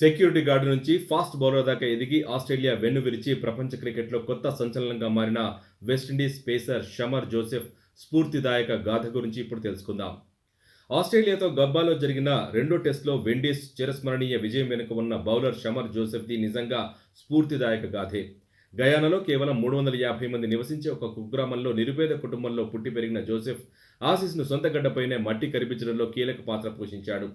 Security guard నుంచి fast bowler దాకా ఎదిగి ఆస్ట్రేలియా వెన్ను విరిచి ప్రపంచ క్రికెట్లో కొత్త సంచలనంగా మారిన West Indies pacer Shamar Joseph స్ఫూర్తిదాయక గాథ గురించి ఇప్పుడు తెలుసుకుందాం. ఆస్ట్రేలియాతో గబ్బాలో జరిగిన రెండో టెస్ట్లో వెండీస్ చిరస్మరణీయ విజయం వెనుక ఉన్న బౌలర్ షమర్ జోసెఫ్ది నిజంగా స్ఫూర్తిదాయక గాథే. గయానాలో కేవలం మూడు వందల యాభై మంది నివసించే ఒక కుగ్రామంలో నిరుపేద కుటుంబంలో పుట్టి పెరిగిన జోసెఫ్ ఆసీస్ను సొంత గడ్డపైనే మట్టి కరిపించడంలో కీలక పాత్ర పోషించాడు.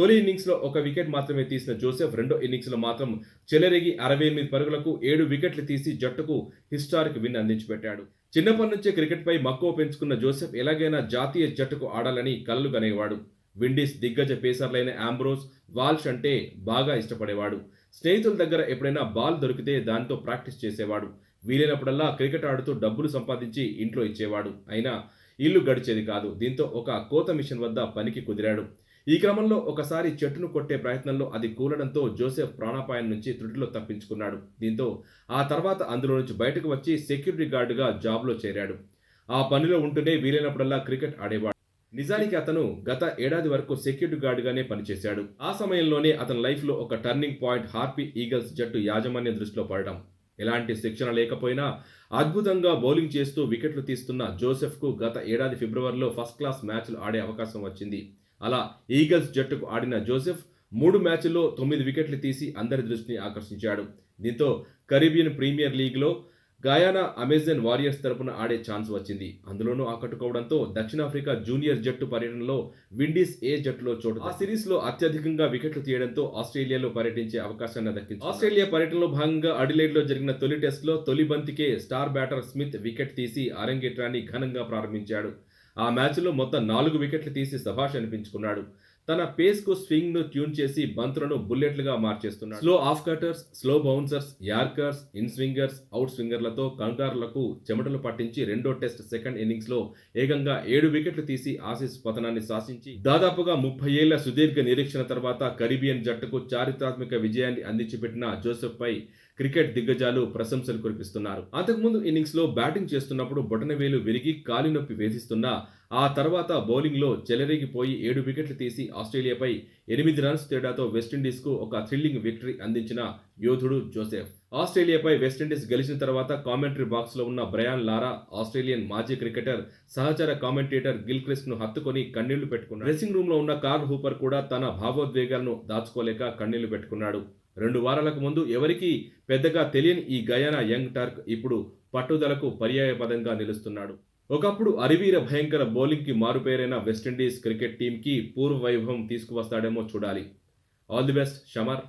తొలి ఇన్నింగ్స్లో ఒక వికెట్ మాత్రమే తీసిన జోసెఫ్ రెండో ఇన్నింగ్స్లో మాత్రం చెలరేగి అరవై ఎనిమిది పరుగులకు ఏడు వికెట్లు తీసి జట్టుకు హిస్టారిక్ విన్ అందించిపెట్టాడు. చిన్నప్పటి నుంచే క్రికెట్పై మక్కువ పెంచుకున్న జోసెఫ్ ఎలాగైనా జాతీయ జట్టుకు ఆడాలని కలలు కనేవాడు విండీస్ దిగ్గజ పేసర్లైన ఆంబ్రోస్ వాల్ష్ అంటే బాగా ఇష్టపడేవాడు. స్నేహితుల దగ్గర ఎప్పుడైనా బాల్ దొరికితే దాంతో ప్రాక్టీస్ చేసేవాడు. వీలైనప్పుడల్లా క్రికెట్ ఆడుతూ డబ్బులు సంపాదించి ఇంట్లో ఇచ్చేవాడు. అయినా ఇల్లు గడిచేది కాదు. దీంతో ఒక కోత మిషన్ వద్ద పనికి కుదిరాడు. ఈ క్రమంలో ఒకసారి చెట్టును కొట్టే ప్రయత్నంలో అది కూలడంతో జోసెఫ్ ప్రాణాపాయం నుంచి త్రుటిలో తప్పించుకున్నాడు. దీంతో ఆ తర్వాత అందులో నుంచి బయటకు వచ్చి సెక్యూరిటీ గార్డుగా జాబ్లో చేరాడు. ఆ పనిలో ఉంటూనే వీలైనప్పుడల్లా క్రికెట్ ఆడేవాడు. నిజానికి అతను గత ఏడాది వరకు సెక్యూరిటీ గార్డుగానే పనిచేశాడు. ఆ సమయంలోనే అతని లైఫ్లో ఒక టర్నింగ్ పాయింట్ హార్పీ ఈగల్స్ జట్టు యాజమాన్యం దృష్టిలో పడడం. ఎలాంటి శిక్షణ లేకపోయినా అద్భుతంగా బౌలింగ్ చేస్తూ వికెట్లు తీస్తున్న జోసెఫ్కు గత ఏడాది ఫిబ్రవరిలో ఫస్ట్ క్లాస్ మ్యాచ్లు ఆడే అవకాశం వచ్చింది. అలా ఈగల్స్ జట్టుకు ఆడిన జోసెఫ్ మూడు మ్యాచ్ల్లో తొమ్మిది వికెట్లు తీసి అందరి దృష్టిని ఆకర్షించాడు. దీంతో కరీబియన్ ప్రీమియర్ లీగ్లో గయానా అమెజాన్ వారియర్స్ తరపున ఆడే ఛాన్స్ వచ్చింది. అందులోనూ ఆకట్టుకోవడంతో దక్షిణాఫ్రికా జూనియర్ జట్టు పర్యటనలో విండీస్ ఏ జట్టులో చోటు ఆ సిరీస్లో అత్యధికంగా వికెట్లు తీయడంతో ఆస్ట్రేలియాలో పర్యటించే అవకాశాన్ని దక్కింది ఆస్ట్రేలియా పర్యటనలో భాగంగా అడిలైడ్లో జరిగిన తొలి టెస్ట్లో తొలి బంతికే స్టార్ బ్యాటర్ స్మిత్ వికెట్ తీసి అరంగేట్రాన్ని ఘనంగా ప్రారంభించాడు. ఆ మ్యాచ్లో మొత్తం నాలుగు వికెట్లు తీసి సభాష్ అనిపించుకున్నాడు. తన పేస్కు స్వింగ్ను ట్యూన్ చేసి బంతులను బుల్లెట్లుగా మార్చేస్తున్నాడు. Slow off cutters slow bouncers yorkers in swingers out స్వింగర్లతో కంగారులకు చెమటలు పట్టించి రెండో టెస్ట్ సెకండ్ ఇన్నింగ్స్లో ఏకంగా ఏడు వికెట్లు తీసి ఆసీస్ పతనాన్ని శాసించి దాదాపుగా ముప్పై ఏళ్ళ సుదీర్ఘ నిరీక్షణ తర్వాత కరీబియన్ జట్టుకు చారిత్రాత్మక విజయాన్ని అందించిపెట్టిన జోసెఫ్పై క్రికెట్ దిగ్గజాలు ప్రశంసలు కురిపిస్తున్నారు. అంతకుముందు ఇన్నింగ్స్లో బ్యాటింగ్ చేస్తున్నప్పుడు బొటనవేలు విరిగి కాలినొప్పి వేధిస్తున్న వేధిస్తున్నా ఆ తర్వాత బౌలింగ్లో చెలరేగిపోయి ఏడు వికెట్లు తీసి ఆస్ట్రేలియాపై ఎనిమిది రన్స్ తేడాతో వెస్టిండీస్కు ఒక థ్రిల్లింగ్ విక్టరీ అందించిన యోధుడు జోసెఫ్. ఆస్ట్రేలియాపై వెస్టిండీస్ గెలిచిన తర్వాత కామెంటరీ బాక్స్లో ఉన్న బ్రయాన్ లారా ఆస్ట్రేలియన్ మాజీ క్రికెటర్ సహచర కామెంటేటర్ గిల్ క్రిస్ట్ను హత్తుకొని కన్నీళ్ళు పెట్టుకున్నాడు. డ్రెస్సింగ్ రూమ్లో ఉన్న కార్ల్ హూపర్ కూడా తన భావోద్వేగాలను దాచుకోలేక కన్నీళ్ళు పెట్టుకున్నాడు. రెండు వారాలకు ముందు ఎవరికీ పెద్దగా తెలియని ఈ గయానా యంగ్ టర్క్ ఇప్పుడు పట్టుదలకు పర్యాయపదంగా నిలుస్తున్నాడు. ఒకప్పుడు అరివీర భయంకర బౌలింగ్కి మారుపేరైన వెస్టిండీస్ క్రికెట్ టీంకి పూర్వ వైభవం తీసుకువస్తాడేమో చూడాలి. All the best Shamar.